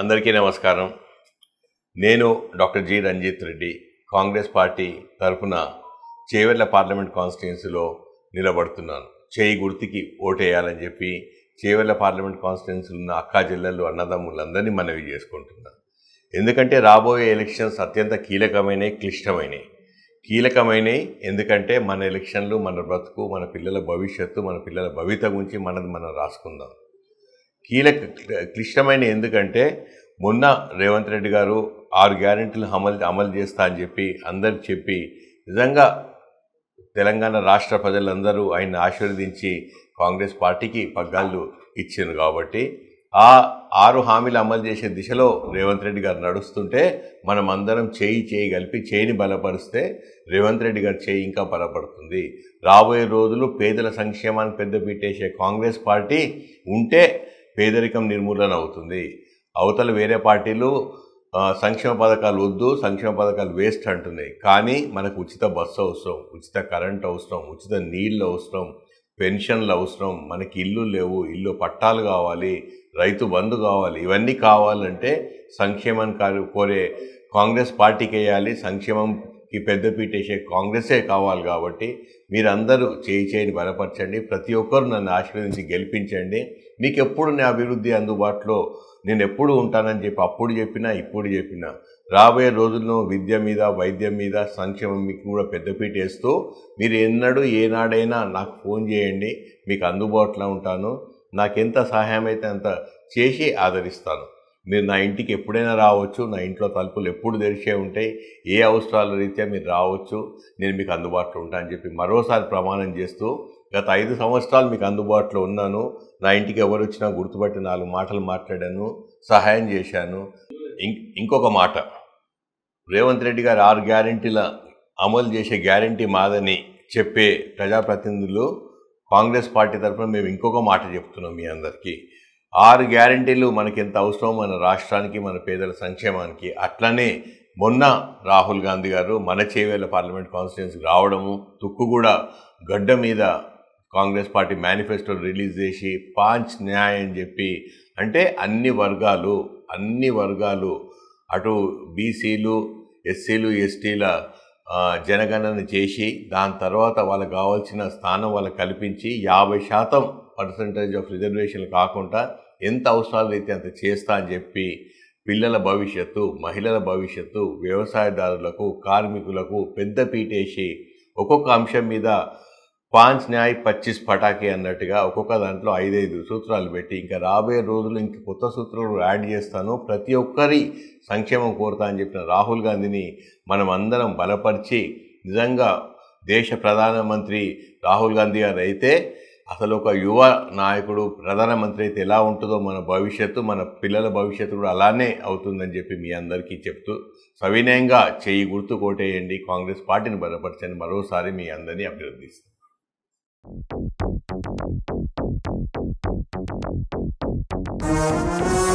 అందరికీ నమస్కారం. నేను doctor G Ranjith Reddy Congress party తరఫున చేవెళ్ళ పార్లమెంట్ కాన్స్టిట్యున్సీలో నిలబడుతున్నాను. చేయి గుర్తుకి ఓటేయాలని చెప్పి చేవెళ్ళ పార్లమెంట్ కాన్స్టిట్యున్సీలో ఉన్న అక్కా జిల్లాలో అన్నదమ్ములందరినీ మనవి చేసుకుంటున్నాను. ఎందుకంటే రాబోయే ఎలక్షన్స్ అత్యంత కీలకమైనవి క్లిష్టమైనవి. కీలకమైనవి ఎందుకంటే మన ఎలక్షన్లు మన బ్రతుకు మన పిల్లల భవిష్యత్తు మన పిల్లల భవిత గురించి మనది మనం రాసుకుందాం. కీలక క్లిష్టమైన ఎందుకంటే మొన్న రేవంత్ రెడ్డి గారు ఆరు గ్యారెంటీలు అమలు అమలు చేస్తా అని చెప్పి అందరు చెప్పి నిజంగా తెలంగాణ రాష్ట్ర ప్రజలందరూ ఆయన ఆశీర్వదించి కాంగ్రెస్ పార్టీకి పగ్గాళ్ళు ఇచ్చారు కాబట్టి ఆ ఆరు హామీలు అమలు చేసే దిశలో రేవంత్ రెడ్డి గారు నడుస్తుంటే మనం అందరం చేయి చేయి కలిపి చేయిని బలపరిస్తే రేవంత్ రెడ్డి గారి చేయి ఇంకా బలపడుతుంది. రాబోయే రోజులు పేదల సంక్షేమాన్ని పెద్దపీటేసే కాంగ్రెస్ పార్టీ ఉంటే పేదరికం నిర్మూలన అవుతుంది. అవతల వేరే పార్టీలు సంక్షేమ పథకాలు వద్దు సంక్షేమ పథకాలు వేస్ట్ అంటున్నాయి. కానీ మనకు ఉచిత బస్సు అవసరం ఉచిత కరెంట్ అవసరం ఉచిత నీళ్ళు అవసరం పెన్షన్లు అవసరం మనకి ఇల్లు లేవు ఇల్లు పట్టాలు కావాలి రైతు బంధు కావాలి ఇవన్నీ కావాలంటే సంక్షేమం కారు- కోరే కాంగ్రెస్ పార్టీకి వేయాలి సంక్షేమంకి పెద్దపీట వేసే కాంగ్రెసే కావాలి కాబట్టి మీరందరూ చేయి చేయని బలపరచండి ప్రతి ఒక్కరు నన్ను ఆశీర్వదించి గెలిపించండి. మీకు ఎప్పుడు నా అభివృద్ధి అందుబాటులో? నేను ఎప్పుడు ఉంటానని చెప్పి అప్పుడు చెప్పినా ఇప్పుడు చెప్పినా. రాబోయే రోజుల్లో విద్య మీద వైద్యం మీద సంక్షేమం మీకు కూడా పెద్దపీట వేస్తూ మీరు ఎన్నడూ ఏనాడైనా నాకు ఫోన్ చేయండి మీకు అందుబాటులో ఉంటాను. నాకు ఎంత సహాయం అయితే అంత చేసి ఆదరిస్తాను. మీరు నా ఇంటికి ఎప్పుడైనా రావచ్చు నా ఇంట్లో తలుపులు ఎప్పుడు తెరిచే ఉంటాయి ఏ అవసరాల రీత్యా మీరు రావచ్చు నేను మీకు అందుబాటులో ఉంటాను అని చెప్పి మరోసారి ప్రమాణం చేస్తూ గత ఐదు సంవత్సరాలు మీకు అందుబాటులో ఉన్నాను. నా ఇంటికి ఎవరు వచ్చినా గుర్తుపట్టి నాలుగు మాటలు మాట్లాడాను సహాయం చేశాను. ఇంకొక మాట. రేవంత్ రెడ్డి గారు ఆరు గ్యారంటీల అమలు చేసే గ్యారంటీ మాదని చెప్పే ప్రజాప్రతినిధులు కాంగ్రెస్ పార్టీ తరఫున మేము ఇంకొక మాట చెప్తున్నాం మీ అందరికీ. ఆరు గ్యారంటీలు మనకి ఎంత అవసరం? మన రాష్ట్రానికి మన పేదల సంక్షేమానికి. అట్లనే మొన్న రాహుల్ గాంధీ గారు మన చేవేళ్ళ పార్లమెంట్ కాన్స్టిట్యున్సీకి రావడము తుక్కు కూడా గడ్డ మీద కాంగ్రెస్ పార్టీ మేనిఫెస్టో రిలీజ్ చేసి పాంచ్ న్యాయ్ అని చెప్పి అంటే అన్ని వర్గాలు అన్ని వర్గాలు అటు బీసీలు ఎస్సీలు ఎస్టీల జనగణన చేసి దాని తర్వాత వాళ్ళకి కావాల్సిన స్థానం వాళ్ళకి కల్పించి యాభై శాతం పర్సంటేజ్ ఆఫ్ రిజర్వేషన్లు కాకుండా ఎంత అవసరాలు అయితే అంత చేస్తా అని చెప్పి పిల్లల భవిష్యత్తు మహిళల భవిష్యత్తు వ్యవసాయదారులకు కార్మికులకు పెద్ద పీటేసి ఒక్కొక్క అంశం మీద పాంచ్ న్యాయ్ పచ్చిస్ పటాకి అన్నట్టుగా ఒక్కొక్క దాంట్లో ఐదైదు సూత్రాలు పెట్టి ఇంకా రాబోయే రోజులు ఇంక కొత్త సూత్రాలు యాడ్ చేస్తాను. ప్రతి ఒక్కరి సంక్షేమం కోరుతా అని చెప్పిన రాహుల్ గాంధీని మనం అందరం బలపరిచి నిజంగా దేశ ప్రధానమంత్రి రాహుల్ గాంధీ గారు అయితే అసలు ఒక యువ నాయకుడు ప్రధానమంత్రి అయితే ఎలా ఉంటుందో మన భవిష్యత్తు మన పిల్లల భవిష్యత్తు కూడా అలానే అవుతుందని చెప్పి మీ అందరికీ చెప్తూ సవినయంగా చేయి గుర్తు కోటేయండి. కాంగ్రెస్ పార్టీని బలపరచని మరోసారి మీ అందరినీ అభినందిస్తాను thank you